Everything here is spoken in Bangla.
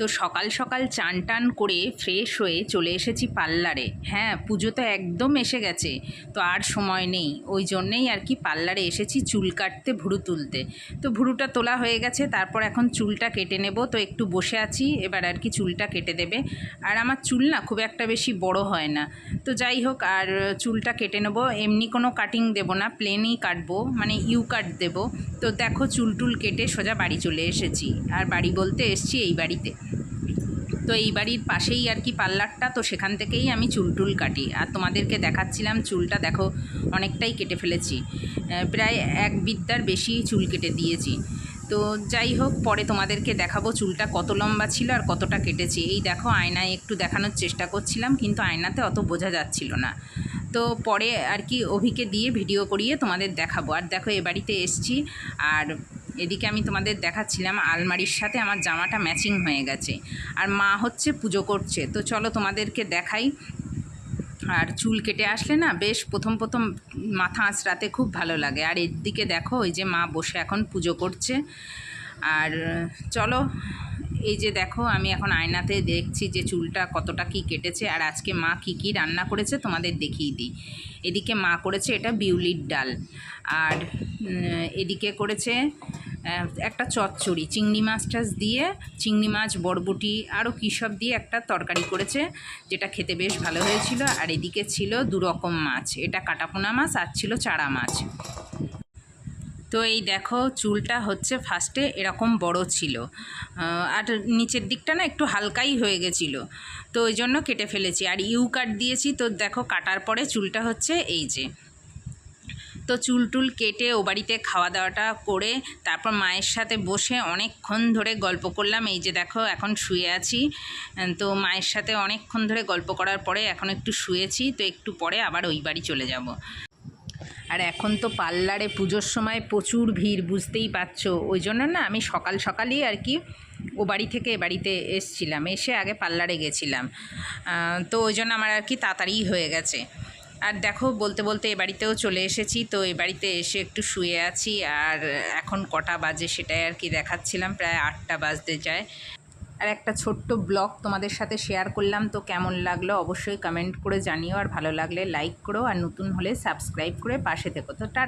তো সকাল সকাল চান টান করে ফ্রেশ হয়ে চলে এসেছি পার্লারে। হ্যাঁ পুজো তো একদম এসে গেছে, তো আর সময় নেই। ওই জন্যেই আর কি পার্লারে এসেছি চুল কাটতে, ভুরু তুলতে। তো ভুরুটা তোলা হয়ে গেছে, তারপর এখন চুলটা কেটে নেব। তো একটু বসে আছি, এবার আর কি চুলটা কেটে দেবে। আর আমার চুল না খুব একটা বেশি বড় হয় না। তো যাই হোক, আর চুলটা কেটে নেব। এমনি কোনো কাটিং দেব না প্লেনই কাটবো মানে ইউ কাট দেব। তো দেখো চুল টুল কেটে সোজা বাড়ি চলে এসেছি। আর বাড়ি বলতে এসছি এই বাড়িতে। তো এই বাড়ির পাশেই আর কি পার্লারটা, তো সেখান থেকেই আমি চুল টুল কাটি। আর তোমাদেরকে দেখাচ্ছিলাম, চুলটা দেখো অনেকটাই কেটে ফেলেছি। প্রায় এক বিদ্যার বেশি চুল কেটে দিয়েছি। তো যাই হোক, পরে তোমাদেরকে দেখাবো চুলটা কত লম্বা ছিল আর কতটা কেটেছি। এই দেখো, আয়নায় একটু দেখানোর চেষ্টা করছিলাম, কিন্তু আয়নাতে অত বোঝা যাচ্ছিল না। তো পরে আর কি অভিকে দিয়ে ভিডিও করিয়ে তোমাদের দেখাবো। আর দেখো, এ বাড়িতে এসছি। আর এদিকে আমি তোমাদের দেখাচ্ছিলাম আলমারির সাথে আমার জামাটা ম্যাচিং হয়ে গেছে। আর মা হচ্ছে পুজো করছে। তো চলো তোমাদেরকে দেখাই। আর চুল কেটে আসলে না বেশ প্রথম প্রথম মাথা আঁচড়াতে খুব ভালো লাগে। আর এর দিকে দেখো, ওই যে মা বসে এখন পুজো করছে। আর চলো, এই যে দেখো, আমি এখন আয়নাতে দেখছি যে চুলটা কতটা কি কেটেছে। আর আজকে মা কি কি রান্না করেছে তোমাদের দেখিয়ে দিই। এদিকে মা করেছে এটা বিউলির ডাল। আর এদিকে করেছে একটা চচ্চড়ি, চিংড়ি মাছ টাছ দিয়ে, চিংড়ি মাছ, বরবটি আরও কী সব দিয়ে একটা তরকারি করেছে, যেটা খেতে বেশ ভালো হয়েছিল। আর এদিকে ছিল দু রকম মাছ, এটা কাটাপোনা মাছ আর ছিল চারা মাছ। তো এই দেখো, চুলটা হচ্ছে ফার্স্টে এরকম বড় ছিল। আর নিচের দিকটা না একটু হালকাই হয়ে গেছিল। তো ওই জন্য কেটে ফেলেছি। আর ইউ কাট দিয়েছি, তো দেখো কাটার পরে চুলটা হচ্ছে এই যে। তো চুল টুল কেটে ও বাড়িতে খাওয়া দাওয়াটা করে তারপর মায়ের সাথে বসে অনেকক্ষণ ধরে গল্প করলাম। এই যে দেখো, এখন শুয়ে আছি। তো মায়ের সাথে অনেকক্ষণ ধরে গল্প করার পরে এখন একটু শুয়েছি, তো একটু পরে আবার ওই বাড়ি চলে যাব। আর এখন তো পার্লারে পুজোর সময় প্রচুর ভিড়, বুঝতেই পারছ। ওই জন্য না আমি সকাল সকালই আর কি ও বাড়ি থেকে বাড়িতে এসছিলাম, এসে আগে পার্লারে গেছিলাম। তো ওই জন্য আমার আর কি তাড়াতাড়ি হয়ে গেছে। আর দেখো, বলতে বলতে এ বাড়িতেও চলে এসেছি। তো এ বাড়িতে এসে একটু শুয়ে আছি আর এখন কটা বাজে সেটাই আর কি দেখাচ্ছিলাম, প্রায় আটটা বাজতে যায়। আর একটা ছোট্ট ব্লগ তোমাদের সাথে শেয়ার করলাম, তো কেমন লাগল অবশ্যই কমেন্ট করে জানিও। আর ভালো লাগলে লাইক করো, আর নতুন হলে সাবস্ক্রাইব করে পাশে থেকো। তো টাটা